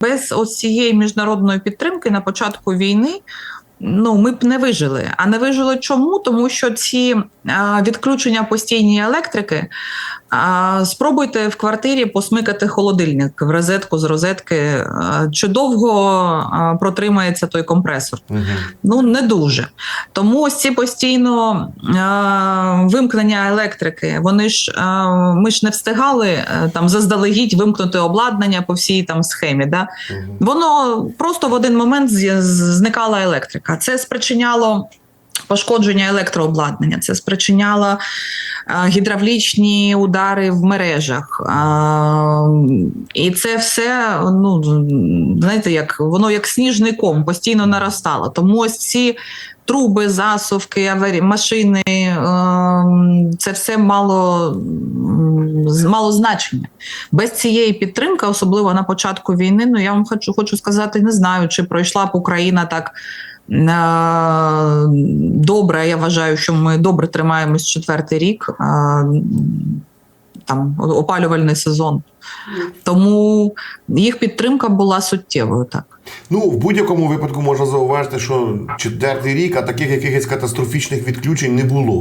Без ось цієї міжнародної підтримки на початку війни. Ну, ми б не вижили. А не вижили чому? Тому що ці відключення постійні електрики. А, спробуйте в квартирі посмикати холодильник в розетку з розетки. Чи довго протримається той компресор? Угу. Ну не дуже. Тому ось ці постійно вимкнення електрики. Вони ж ми ж не встигали е, там заздалегідь вимкнути обладнання по всій там схемі. Да? Угу. Воно просто в один момент зникала електрика. Це спричиняло. Пошкодження електрообладнання, це спричиняло е, гідравлічні удари в мережах. Е, і це все, ну знаєте, як воно як сніжний ком постійно наростало. Тому ось ці труби, засувки, аварі... машини, е, це все мало, мало значення. Без цієї підтримки, особливо на початку війни, ну я вам хочу, хочу сказати, не знаю, чи пройшла б Україна так. Добре, я вважаю, що ми добре тримаємось четвертий рік, там опалювальний сезон. Тому їх підтримка була суттєвою. Так Ну, в будь-якому випадку можна зауважити, що четвертий рік, а таких якихось катастрофічних відключень не було.